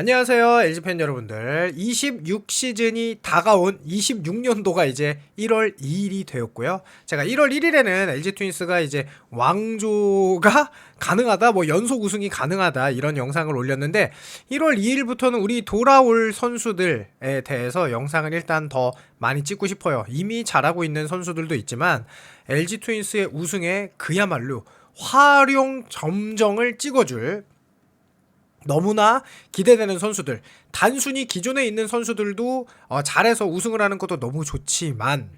안녕하세요 LG팬 여러분들. 26시즌이 다가온 26년도가 이제 1월 2일이 되었고요. 제가 1월 1일에는 LG 트윈스가 이제 왕조가 가능하다 뭐 연속 우승이 가능하다 이런 영상을 올렸는데 1월 2일부터는 우리 돌아올 선수들에 대해서 영상을 일단 더 많이 찍고 싶어요. 이미 잘하고 있는 선수들도 있지만 LG 트윈스의 우승에 그야말로 활용 점정을 찍어줄 너무나 기대되는 선수들. 단순히 기존에 있는 선수들도 어, 잘해서 우승을 하는 것도 너무 좋지만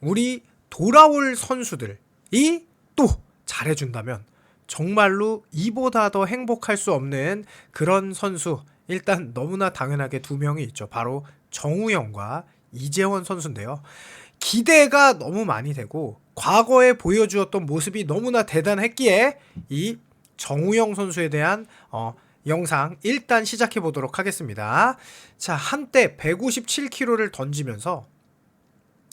우리 돌아올 선수들이 또 잘해준다면 정말로 이보다 더 행복할 수 없는 그런 선수. 일단 너무나 당연하게 두 명이 있죠. 바로 정우영과 이재원 선수인데요. 기대가 너무 많이 되고 과거에 보여주었던 모습이 너무나 대단했기에 이 정우영 선수에 대한 어, 영상 일단 시작해 보도록 하겠습니다. 자, 한때 157kg를 던지면서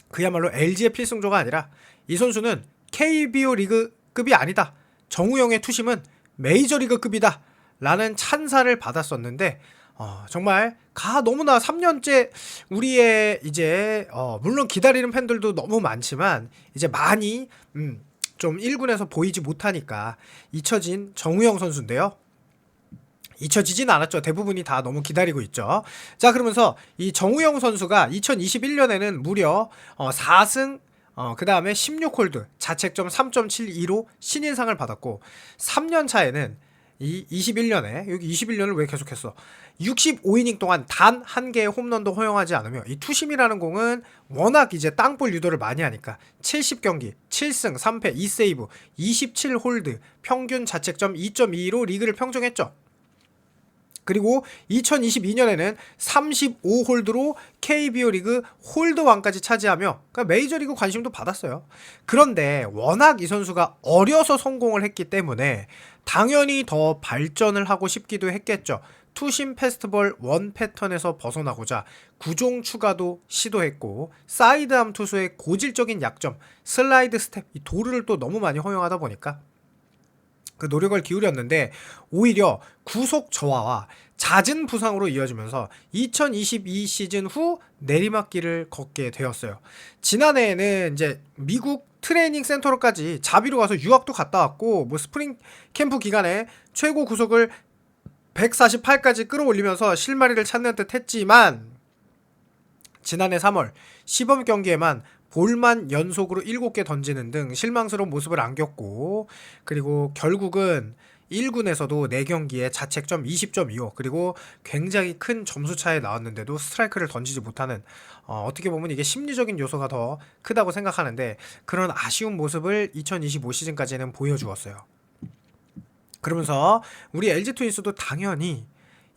그야말로 LG의 필승조가 아니라 이 선수는 KBO 리그급이 아니다. 정우영의 투심은 메이저리그급이다. 라는 찬사를 받았었는데 어, 정말 가 너무나 3년째 우리의 이제 어, 물론 기다리는 팬들도 너무 많지만 이제 많이 음, 좀 1군에서 보이지 못하니까 잊혀진 정우영 선수인데요. 잊혀지진 않았죠. 대부분이 다 너무 기다리고 있죠. 자, 그러면서 이 정우영 선수가 2021년에는 무려 어, 4승 어, 그 다음에 16홀드, 자책점 3.72로 신인상을 받았고, 3년 차에는 이 21년에, 여기 21년을 왜 계속했어? 65이닝 동안 단 한 개의 홈런도 허용하지 않으며, 이 투심이라는 공은 워낙 이제 땅볼 유도를 많이 하니까, 70경기, 7승, 3패, 2세이브, 27홀드, 평균 자책점 2.22로 리그를 평정했죠. 그리고 2022년에는 35홀드로 KBO 리그 홀드왕까지 차지하며 그러니까 메이저리그 관심도 받았어요. 그런데 워낙 이 선수가 어려서 성공을 했기 때문에 당연히 더 발전을 하고 싶기도 했겠죠. 투심 페스티벌 원 패턴에서 벗어나고자 구종 추가도 시도했고 사이드암 투수의 고질적인 약점 슬라이드 스텝 이 도루를 또 너무 많이 허용하다 보니까 그 노력을 기울였는데 오히려 구속 저하와 잦은 부상으로 이어지면서 2022 시즌 후 내리막길을 걷게 되었어요. 지난해에는 이제 미국 트레이닝 센터로까지 자비로 가서 유학도 갔다 왔고 뭐 스프링 캠프 기간에 최고 구속을 148까지 끌어올리면서 실마리를 찾는 듯 했지만 지난해 3월 시범 경기에만 볼만 연속으로 7개 던지는 등 실망스러운 모습을 안겼고 그리고 결국은 1군에서도 4경기에 자책점 20.25 그리고 굉장히 큰 점수 차에 나왔는데도 스트라이크를 던지지 못하는 어, 떻게 보면 이게 심리적인 요소가 더 크다고 생각하는데 그런 아쉬운 모습을 2025 시즌까지는 보여주었어요. 그러면서 우리 LG 트윈스도 당연히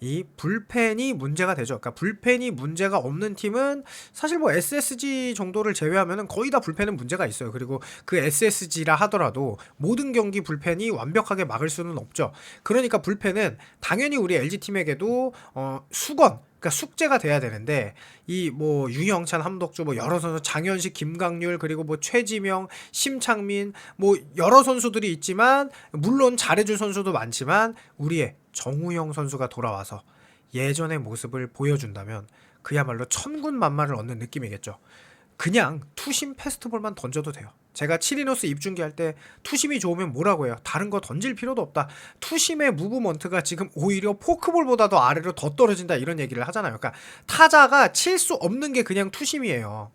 이 불펜이 문제가 되죠. 그러니까 불펜이 문제가 없는 팀은 사실 뭐 SSG 정도를 제외하면 거의 다 불펜은 문제가 있어요. 그리고 그 SSG라 하더라도 모든 경기 불펜이 완벽하게 막을 수는 없죠. 그러니까 불펜은 당연히 우리 LG 팀에게도 어 수건 그러니까 숙제가 돼야 되는데 이뭐 유영찬, 함덕주 뭐 여러 선수 장현식, 김강률 그리고 뭐 최지명, 심창민 뭐 여러 선수들이 있지만 물론 잘해줄 선수도 많지만 우리의 정우영 선수가 돌아와서 예전의 모습을 보여준다면 그야말로 천군 만마를 얻는 느낌이겠죠. 그냥 투심 페스티벌만 던져도 돼요. 제가 치리노스 입중계 할 때 투심이 좋으면 뭐라고 해요? 다른 거 던질 필요도 없다. 투심의 무브먼트가 지금 오히려 포크볼보다도 아래로 더 떨어진다 이런 얘기를 하잖아요. 그러니까 타자가 칠 수 없는 게 그냥 투심이에요.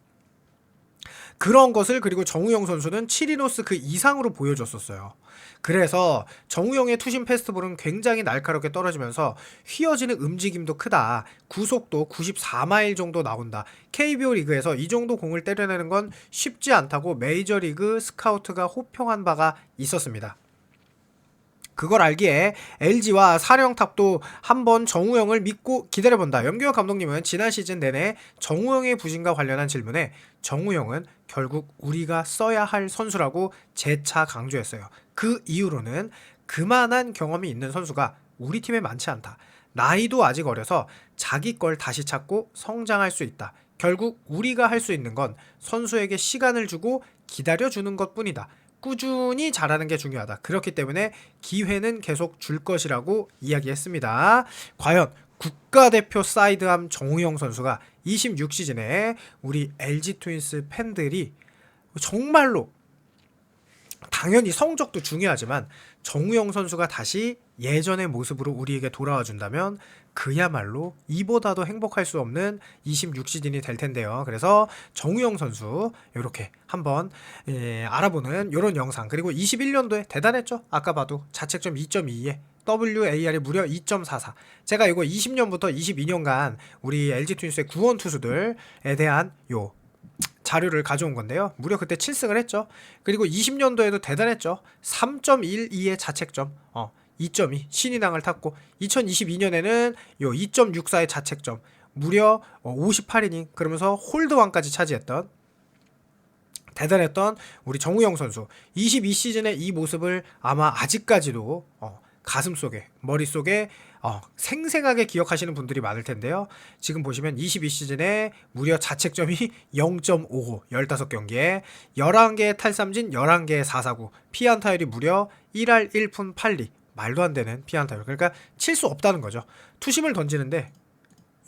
그런 것을 그리고 정우영 선수는 치리노스 그 이상으로 보여줬었어요. 그래서 정우영의 투심 페스티벌은 굉장히 날카롭게 떨어지면서 휘어지는 움직임도 크다. 구속도 94마일 정도 나온다. KBO 리그에서 이 정도 공을 때려내는 건 쉽지 않다고 메이저리그 스카우트가 호평한 바가 있었습니다. 그걸 알기에 LG와 사령탑도 한번 정우영을 믿고 기다려본다. 염규혁 감독님은 지난 시즌 내내 정우영의 부진과 관련한 질문에 정우영은 결국 우리가 써야 할 선수라고 재차 강조했어요. 그 이후로는 그만한 경험이 있는 선수가 우리 팀에 많지 않다. 나이도 아직 어려서 자기 걸 다시 찾고 성장할 수 있다. 결국 우리가 할 수 있는 건 선수에게 시간을 주고 기다려주는 것 뿐이다. 꾸준히 잘하는 게 중요하다. 그렇기 때문에 기회는 계속 줄 것이라고 이야기했습니다. 과연 국가대표 사이드암 정우영 선수가 26시즌에 우리 LG 트윈스 팬들이 정말로 당연히 성적도 중요하지만 정우영 선수가 다시 예전의 모습으로 우리에게 돌아와 준다면 그야말로 이보다도 행복할 수 없는 26시즌이 될 텐데요. 그래서 정우영 선수 이렇게 한번 예, 알아보는 이런 영상 그리고 21년도에 대단했죠. 아까 봐도 자책점 2.2에 WAR이 무려 2.44. 제가 이거 20년부터 22년간 우리 LG 트윈스의 구원 투수들에 대한 요 자료를 가져온 건데요. 무려 그때 7승을 했죠. 그리고 20년도에도 대단했죠. 3.12의 자책점. 어, 2.2 신인왕을 탔고 2022년에는 요 2.64의 자책점. 무려 58이닝 그러면서 홀드왕까지 차지했던 대단했던 우리 정우영 선수 22시즌의 이 모습을 아마 아직까지도 어, 가슴 속에 머릿속에 어, 생생하게 기억하시는 분들이 많을 텐데요. 지금 보시면 22시즌에 무려 자책점이 0.55 15경기에 11개의 탈삼진 11개의 4사구 피안 타율이 무려 1할 1푼 8리 말도 안 되는 피안 타율 그러니까 칠 수 없다는 거죠. 투심을 던지는데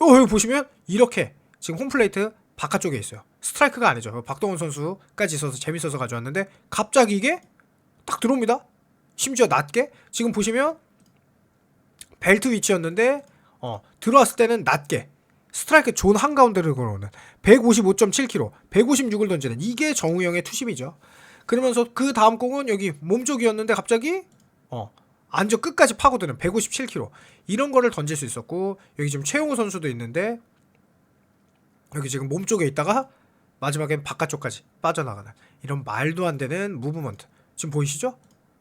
어, 여기 보시면 이렇게 지금 홈플레이트 바깥쪽에 있어요. 스트라이크가 아니죠. 박동원 선수까지 있어서 재밌어서 가져왔는데 갑자기 이게 딱 들어옵니다. 심지어 낮게 지금 보시면 벨트 위치였는데 어, 들어왔을 때는 낮게 스트라이크 존 한가운데를 걸어오는 155.7km 156을 던지는 이게 정우영의 투심이죠. 그러면서 그 다음 공은 여기 몸쪽이었는데 갑자기 어 안쪽 끝까지 파고드는 157km 이런 거를 던질 수 있었고 여기 지금 최용호 선수도 있는데 여기 지금 몸쪽에 있다가 마지막엔 바깥쪽까지 빠져나가는 이런 말도 안 되는 무브먼트 지금 보이시죠?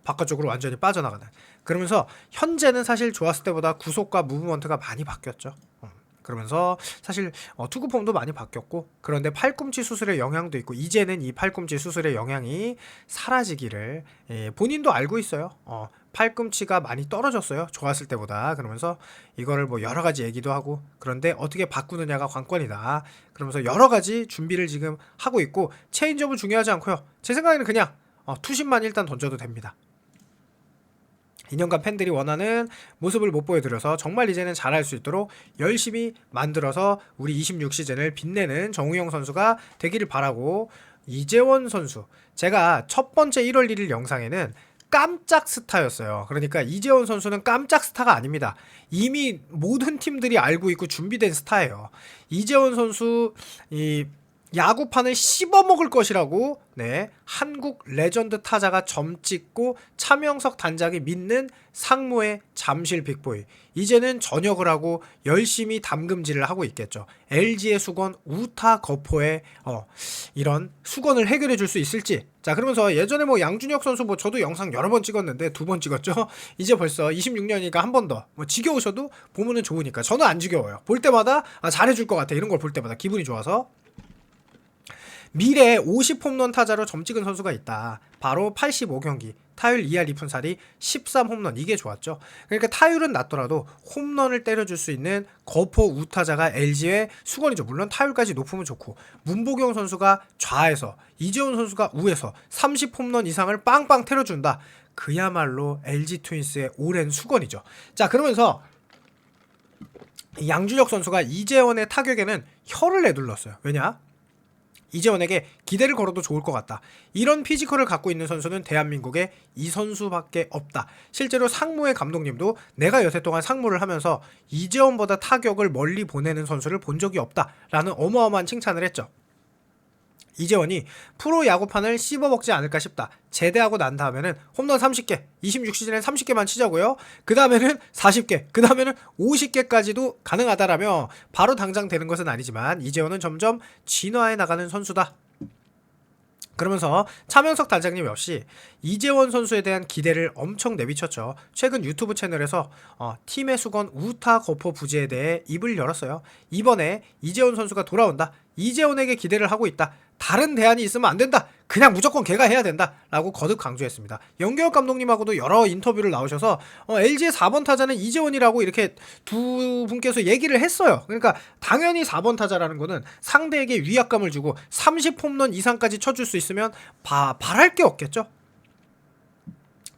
바깥쪽으로 완전히 빠져나가는 그러면서 현재는 사실 좋았을 때보다 구속과 무브먼트가 많이 바뀌었죠. 음, 그러면서 사실 어, 투구 폼도 많이 바뀌었고 그런데 팔꿈치 수술의 영향도 있고 이제는 이 팔꿈치 수술의 영향이 사라지기를 예, 본인도 알고 있어요. 어, 팔꿈치가 많이 떨어졌어요. 좋았을 때보다 그러면서 이거를 뭐 여러 가지 얘기도 하고 그런데 어떻게 바꾸느냐가 관건이다. 그러면서 여러 가지 준비를 지금 하고 있고 체인지업은 중요하지 않고요. 제 생각에는 그냥 어, 투심만 일단 던져도 됩니다. 2년간 팬들이 원하는 모습을 못 보여드려서 정말 이제는 잘할 수 있도록 열심히 만들어서 우리 26 시즌을 빛내는 정우영 선수가 되기를 바라고 이재원 선수 제가 첫 번째 1월 1일 영상에는 깜짝 스타였어요. 그러니까 이재원 선수는 깜짝 스타가 아닙니다. 이미 모든 팀들이 알고 있고 준비된 스타예요. 이재원 선수 이 야구판을 씹어먹을 것이라고? 네. 한국 레전드 타자가 점 찍고 차명석 단장이 믿는 상무의 잠실 빅보이. 이제는 전역을 하고 열심히 담금질을 하고 있겠죠. LG의 수건 우타 거포의 어 이런 수건을 해결해 줄 수 있을지. 자 그러면서 예전에 뭐 양준혁 선수 뭐 저도 영상 여러 번 찍었는데 두 번 찍었죠. 이제 벌써 26년이니까 한 번 더. 뭐 지겨우셔도 보면은 좋으니까. 저는 안 지겨워요. 볼 때마다 아, 잘해줄 것 같아. 이런 걸 볼 때마다 기분이 좋아서 미래에 50홈런 타자로 점 찍은 선수가 있다. 바로 85경기. 타율 2할 2푼 살이 13홈런 이게 좋았죠. 그러니까 타율은 낮더라도 홈런을 때려줄 수 있는 거포 우타자가 LG의 수건이죠. 물론 타율까지 높으면 좋고 문보경 선수가 좌에서 이재훈 선수가 우에서 30홈런 이상을 빵빵 때려준다. 그야말로 LG 트윈스의 오랜 수건이죠. 자 그러면서 양준혁 선수가 이재원의 타격에는 혀를 내둘렀어요. 왜냐? 이재원에게 기대를 걸어도 좋을 것 같다. 이런 피지컬을 갖고 있는 선수는 대한민국에 이 선수밖에 없다. 실제로 상무의 감독님도 내가 여태 동안 상무를 하면서 이재원보다 타격을 멀리 보내는 선수를 본 적이 없다라는 어마어마한 칭찬을 했죠. 이재원이 프로 야구판을 씹어먹지 않을까 싶다. 제대하고 난 다음에는 홈런 30개, 26시즌엔 30개만 치자고요. 그 다음에는 40개, 그 다음에는 50개까지도 가능하다라며 바로 당장 되는 것은 아니지만 이재원은 점점 진화해 나가는 선수다. 그러면서 차명석 단장님 역시 이재원 선수에 대한 기대를 엄청 내비쳤죠. 최근 유튜브 채널에서 어, 팀의 수건 우타 거포 부재에 대해 입을 열었어요. 이번에 이재원 선수가 돌아온다. 이재원에게 기대를 하고 있다. 다른 대안이 있으면 안 된다. 그냥 무조건 걔가 해야 된다. 라고 거듭 강조했습니다. 연결 감독님하고도 여러 인터뷰를 나오셔서 어, LG의 4번 타자는 이재원이라고 이렇게 두 분께서 얘기를 했어요. 그러니까 당연히 4번 타자라는 거는 상대에게 위압감을 주고 30홈런 이상까지 쳐줄 수 있으면 바, 바랄 게 없겠죠.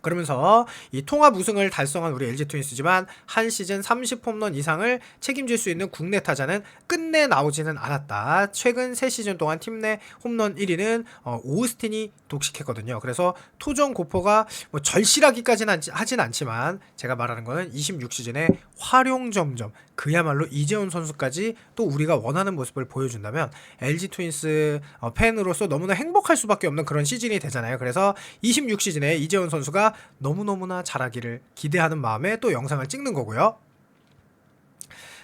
그러면서 이 통합 우승을 달성한 우리 LG 트윈스지만 한 시즌 30홈런 이상을 책임질 수 있는 국내 타자는 끝내 나오지는 않았다. 최근 3시즌 동안 팀 내 홈런 1위는 어, 오스틴이 독식했거든요. 그래서 토종 고포가 뭐 절실하기까지는 하진 않지만 제가 말하는 거는 26시즌에 활용 점점 그야말로 이재훈 선수까지 또 우리가 원하는 모습을 보여준다면 LG 트윈스 어, 팬으로서 너무나 행복할 수밖에 없는 그런 시즌이 되잖아요. 그래서 26시즌에 이재훈 선수가 너무너무나 잘하기를 기대하는 마음에 또 영상을 찍는 거고요.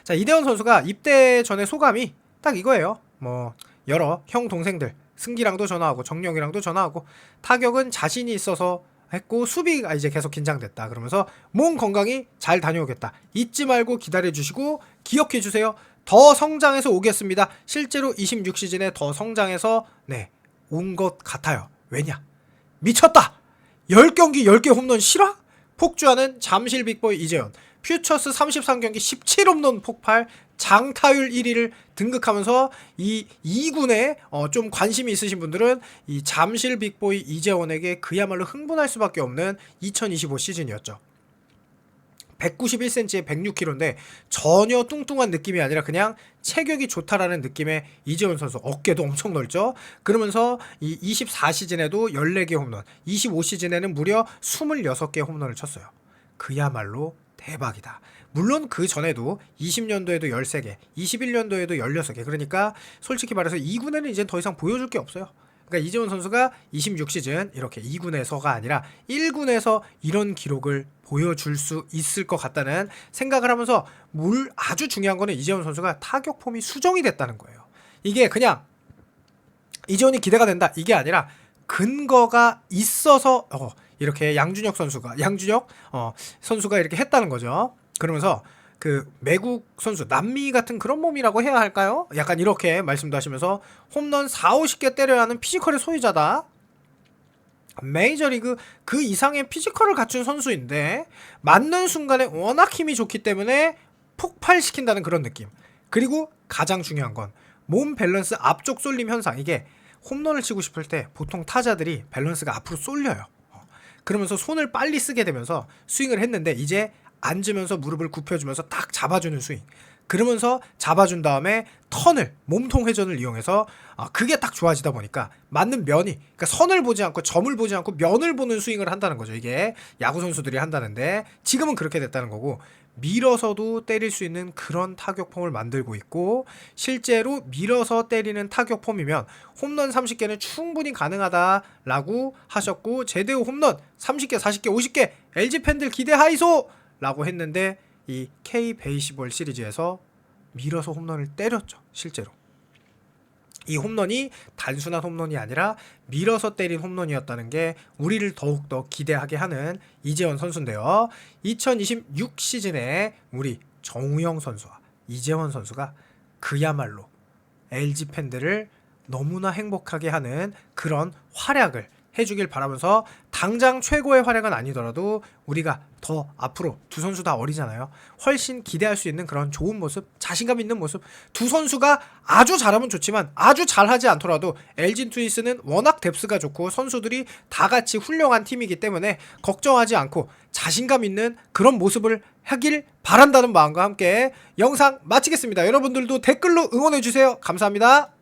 자, 이대원 선수가 입대 전에 소감이 딱 이거예요. 뭐 여러 형 동생들 승기랑도 전화하고 정영이랑도 전화하고 타격은 자신이 있어서 했고 수비가 이제 계속 긴장됐다. 그러면서 몸 건강히 잘 다녀오겠다. 잊지 말고 기다려 주시고 기억해 주세요. 더 성장해서 오겠습니다. 실제로 26시즌에 더 성장해서 네, 온 것 같아요. 왜냐? 미쳤다. 10경기 10개 홈런 실화? 폭주하는 잠실 빅보이 이재현. 퓨처스 33경기 17홈런 폭발, 장타율 1위를 등극하면서 이 2군에 어, 좀 관심이 있으신 분들은 이 잠실 빅보이 이재원에게 그야말로 흥분할 수밖에 없는 2025 시즌이었죠. 191cm에 106kg인데 전혀 뚱뚱한 느낌이 아니라 그냥 체격이 좋다라는 느낌의 이재훈 선수 어깨도 엄청 넓죠. 그러면서 이 24시즌에도 14개 홈런, 25시즌에는 무려 26개 홈런을 쳤어요. 그야말로 대박이다. 물론 그 전에도 20년도에도 13개, 21년도에도 16개. 그러니까 솔직히 말해서 2군에는 이제 더 이상 보여줄 게 없어요. 그러니까 이재원 선수가 26시즌 이렇게 2군에서가 아니라 1군에서 이런 기록을 보여줄 수 있을 것 같다는 생각을 하면서 물 아주 중요한 거는 이재원 선수가 타격 폼이 수정이 됐다는 거예요. 이게 그냥 이재원이 기대가 된다 이게 아니라 근거가 있어서 어, 이렇게 양준혁 선수가 양준혁 어, 선수가 이렇게 했다는 거죠. 그러면서 그 매국 선수 남미 같은 그런 몸이라고 해야 할까요? 약간 이렇게 말씀도 하시면서 홈런 4, 50개 때려야 하는 피지컬의 소유자다. 메이저리그 그 이상의 피지컬을 갖춘 선수인데 맞는 순간에 워낙 힘이 좋기 때문에 폭발시킨다는 그런 느낌. 그리고 가장 중요한 건 몸 밸런스 앞쪽 쏠림 현상. 이게 홈런을 치고 싶을 때 보통 타자들이 밸런스가 앞으로 쏠려요. 어. 그러면서 손을 빨리 쓰게 되면서 스윙을 했는데 이제 앉으면서 무릎을 굽혀주면서 딱 잡아주는 스윙. 그러면서 잡아준 다음에 턴을 몸통 회전을 이용해서 아, 그게 딱 좋아지다 보니까 맞는 면이 그러니까 선을 보지 않고 점을 보지 않고 면을 보는 스윙을 한다는 거죠. 이게 야구 선수들이 한다는데 지금은 그렇게 됐다는 거고 밀어서도 때릴 수 있는 그런 타격 폼을 만들고 있고 실제로 밀어서 때리는 타격 폼이면 홈런 30개는 충분히 가능하다라고 하셨고 제대로 홈런 30개, 40개, 50개 LG 팬들 기대 하이소 라고 했는데 이 K 베이시볼 시리즈에서 밀어서 홈런을 때렸죠. 실제로. 이 홈런이 단순한 홈런이 아니라 밀어서 때린 홈런이었다는 게 우리를 더욱더 기대하게 하는 이재원 선수인데요. 2026 시즌에 우리 정우영 선수와 이재원 선수가 그야말로 LG 팬들을 너무나 행복하게 하는 그런 활약을 해주길 바라면서 당장 최고의 활약은 아니더라도 우리가 더 앞으로 두 선수 다 어리잖아요. 훨씬 기대할 수 있는 그런 좋은 모습, 자신감 있는 모습. 두 선수가 아주 잘하면 좋지만 아주 잘하지 않더라도 LG 트윈스는 워낙 뎁스가 좋고 선수들이 다 같이 훌륭한 팀이기 때문에 걱정하지 않고 자신감 있는 그런 모습을 하길 바란다는 마음과 함께 영상 마치겠습니다. 여러분들도 댓글로 응원해 주세요. 감사합니다.